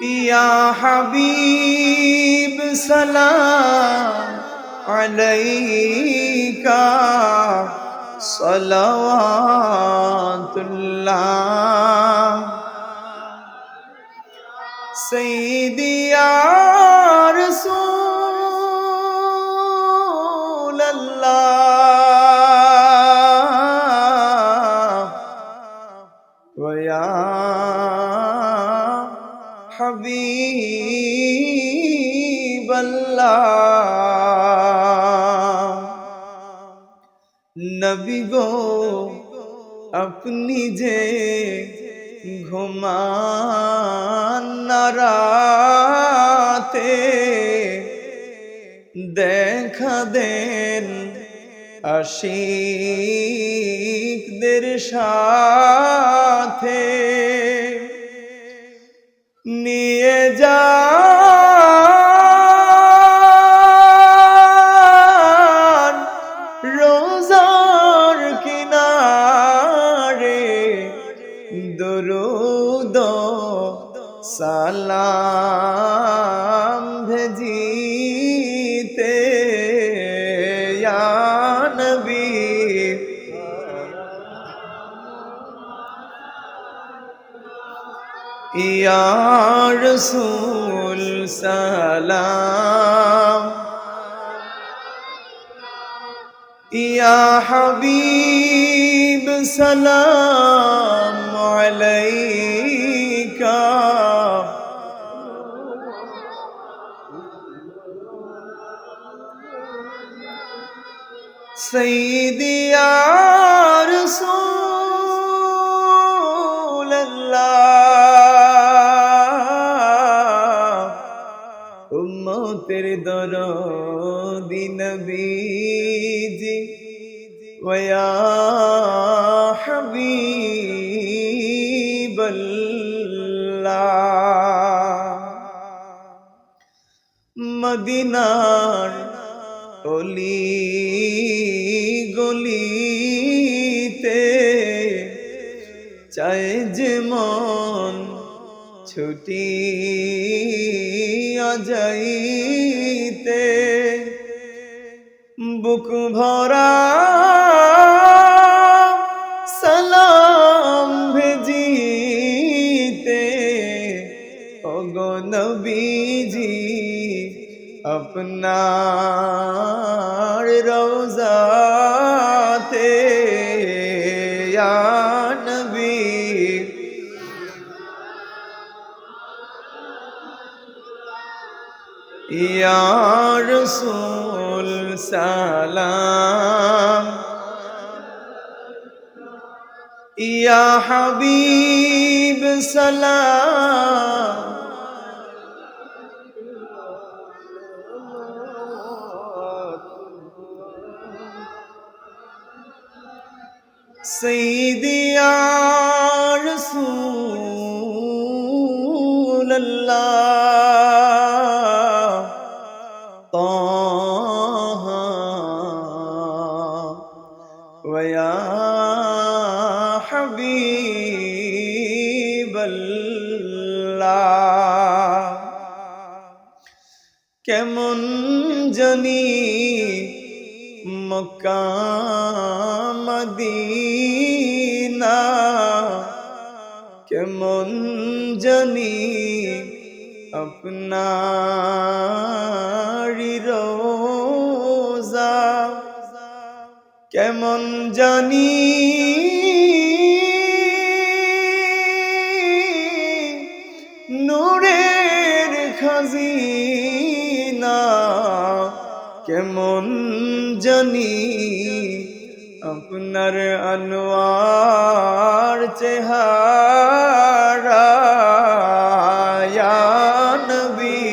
يا حبيب سلام عليك صلوات الله سيدي يا رسول الله আপনি যে ঘুমান দেখা দেন আশিকদের সাথে নিয়ে যা يا رسول سلام. يا حبيب سلام عليك. سيدي يا উম্মতের দরদি নবীজি। ওয়া হাবিবাল্লাহ। মদিনার অলি গলিতে চায় যে মন ছুটি যাইতে বুক ভরা সালাম ভেজিতে অগনবীজি আপনার রোজাতে يا رسول سلام. يا حبيب سلام. سيدي يا رسول الله. حبيب الله কেমন জানি মক্কা মদিনা কেমন জানি আপনার রোজা কেমন জানি খাজিনা কেমন জানি আপনার আনোয়ার চেহারা নবী।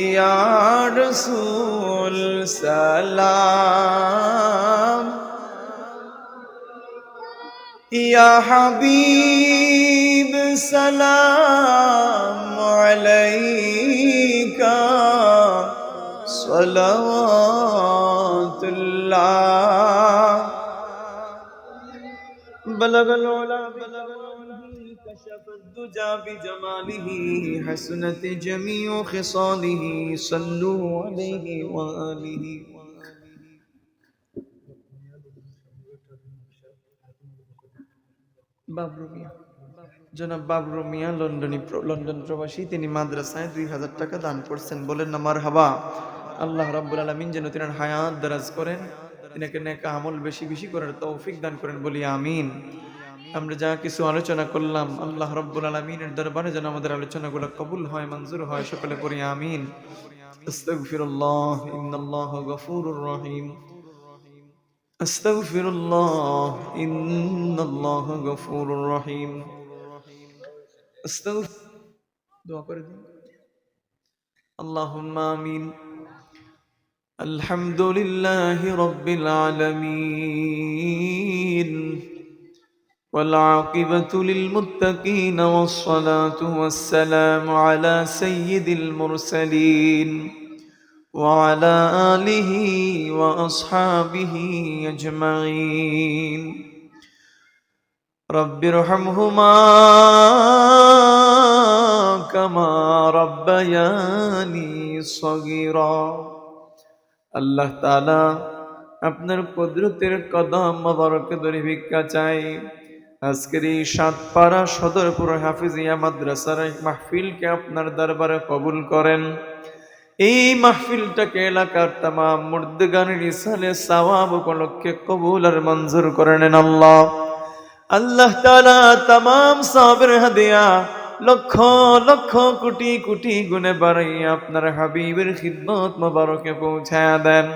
ইয়া রসুল সালাম। يا حبيب سلام عليك. صلوات الله. بلغ العلا بلغ كشف الدجى بجماله حسنت جميع خصاله صلوا عليه وآله বাবরু মিয়া। জনাব বাবরু মিয়া, লন্ডনী লন্ডন প্রবাসী, তিনি মাদ্রাসায় দুই হাজার টাকা দান করছেন। বলেন না মার হাবা আল্লাহ রাব্বুল আলমিন যেন তিনার হায়াত দারাজ করেন, তিনাকে নেক আমল বেশি বেশি করার তৌফিক দান করেন বলি আমিন। আমরা যা কিছু আলোচনা করলাম, আল্লাহ রব্বুল আলমিনের দরবারে যেন আমাদের আলোচনাগুলো কবুল হয়, মঞ্জুর হয়, সকলে করি আমিন। আস্তাগফিরুল্লাহ, ইন্নাল্লাহ গফুরুর রহিম। أستغفر الله إن الله غفور رحيم أستغفر دعا করে দিন اللهم آمين الحمد لله رب العالمين والعاقبة للمتقين والصلاة والسلام على سيد المرسلين وعلى آله وأصحابه أجمعين رب ارحمهما كما ربياني صغيرا আল্লাহ তাআলা আপনার কুদরতের কদম মোবারক ধরে ভিক্ষা চাই আজকের এই সাতপাড়া সদরপুর হাফিজিয়া মাদ্রাসার এই মাহফিলকে আপনার দরবারে কবুল করেন এই মাহফিলটাকে এলাকার তামাম মুর্দগানের ইসালে সওয়াব উপলক্ষে কবুল আর মঞ্জুর করে নেন আল্লাহ। আল্লাহ তাআলা তামাম সাবের হাদিয়া লক্ষ লক্ষ কোটি কোটি গুণে বাড়াইয়া আপনার হাবিবের খিদমত মোবারকে পৌঁছায়া দেন।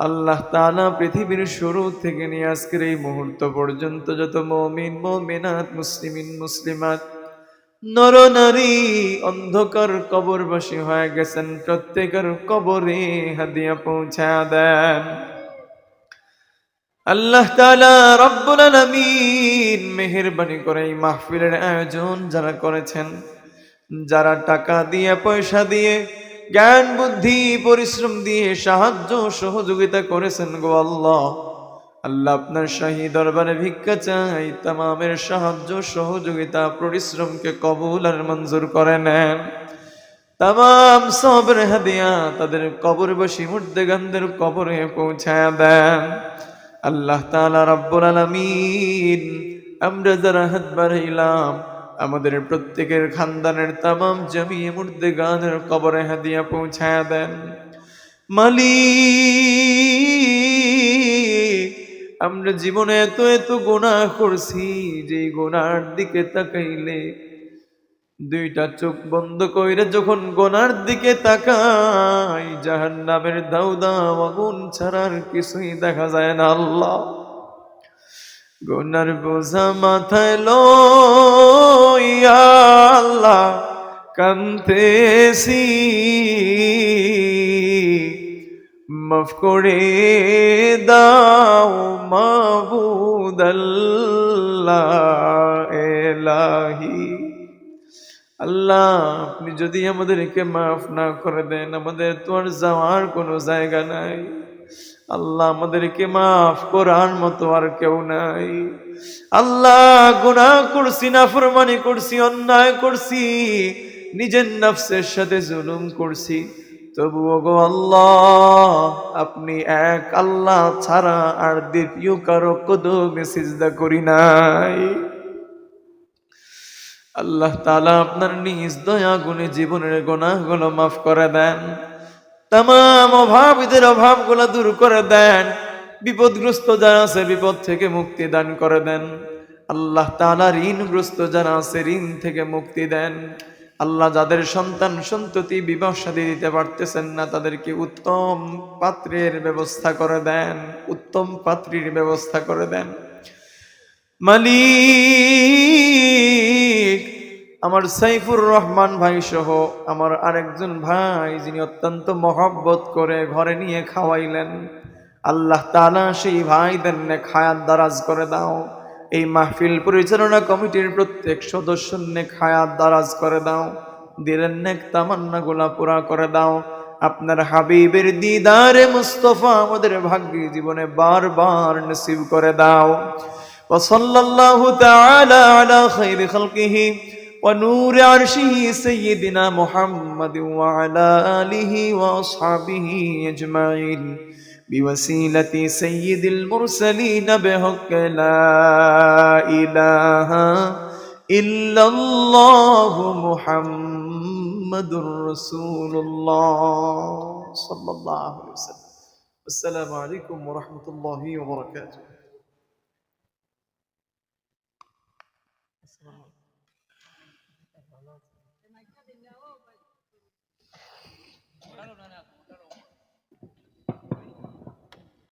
আল্লাহ তাআলা পৃথিবীর শুরু থেকে নিয়ে আজকের এই মুহূর্ত পর্যন্ত যত মমিন, মমিনাত, মুসলিমিন, মুসলিমাত নর নারী অন্ধকার কবরবাসী হয়ে গেছেন। প্রত্যেকের কবরে হাদিয়া পৌঁছা দেন। আল্লাহ তাআলা রব্বুল আলামিন মেহেরবানি করে এই মাহফিলের আয়োজন যারা করেছেন, যারা টাকা দিয়ে, পয়সা দিয়ে, জ্ঞান, বুদ্ধি, পরিশ্রম দিয়ে সাহায্য, সহযোগিতা করেছেন গো আল্লাহ। আল্লাহ আপনার শাহী দরবারে ভিক্ষা চাই, তামামের সাহায্য সহযোগিতা, পরিশ্রমকে কবুল আর মঞ্জুর করে নেন। তাম সবের হাদিয়া তাদের কবর বসি মুর্দে মুর্দেগানদের কবরে পৌঁছায় দেন। আল্লাহ তাআলা রাব্বুল আলামিন, আমরা যারা হাত বাড়াইলাম, আমাদের প্রত্যেকের খানদানের তামাম জমিয়ে মুর্দেগানের কবরে হাদিয়া পৌঁছায় দেন। মালিক আমরা জীবনে এত এত গোনা করছি, যে গোনার দিকে তাকাইলে দুইটা চোখ বন্ধ কইরে যখন গোনার দিকে তাকাই জাহান নামের দাউদা আগুন ছাড়ার কিছুই দেখা যায় না আল্লাহ। গোনার বোঝা মাথায় লইয়া আল্লাহ কান্তেছি মাফ করে দাও এলাহি। আল্লাহ, আপনি যদি আমাদেরকে মাফ না করে দেন, আমাদের তো আর যাওয়ার কোনো জায়গা নাই। আল্লাহ, আমাদেরকে মাফ করার মতো আর কেউ নাই। আল্লাহ, গুনাহ করছি না ফরমানি করছি, অন্যায় করছি, নিজের নফসের সাথে জুলুম করছি। তবুও গো আল্লাহ, আপনি এক আল্লাহ ছাড়া আর দ্বিতীয় কারও কদমে সিজদা করি নাই। আল্লাহ তালা আপনার নিজ দয়া গুণে জীবনের গোনাহগুলো মাফ করে দেন। তাম অভাবীদের অভাবগুলো দূর করে দেন। বিপদগ্রস্ত যারা আছে, বিপদ থেকে মুক্তি দান করে দেন। আল্লাহ তালা ঋণগ্রস্ত যারা আছে, ঋণ থেকে মুক্তি দেন। আল্লাহ যাদের সন্তান সন্ততি বিবাহ সাদী দিতে পারতেছেন না, তাদেরকে উত্তম পাত্রের ব্যবস্থা করে দেন, উত্তম পাত্রীর ব্যবস্থা করে দেন। মালিক, আমার সাইফুর রহমান ভাই সহ আমার আরেকজন ভাই, যিনি অত্যন্ত মহব্বত করে ঘরে নিয়ে খাওয়াইলেন, আল্লাহ তালা সেই ভাইদের খায়াত দারাজ করে দাও। এই মাহফিল পরিচালনা কমিটির প্রত্যেক সদস্য নে খায়াত দারাজ করে দাও দিলেন নেক তামান্না গোলা পুরা করে দাও আপনার হাবিবের দিদারে মুস্তফা আমাদের ভাগ্যে জীবনে বারবার নসিব করে দাও وصلى الله تعالى على خير خلقه ونور عرشه سيدنا محمد وعلى آله وأصحابه أجمعين بوسيلة سيد المرسلين بحق لا إله إلا الله محمد رسول الله صلى الله عليه وسلم. السلام عليكم ورحمة الله وبركاته.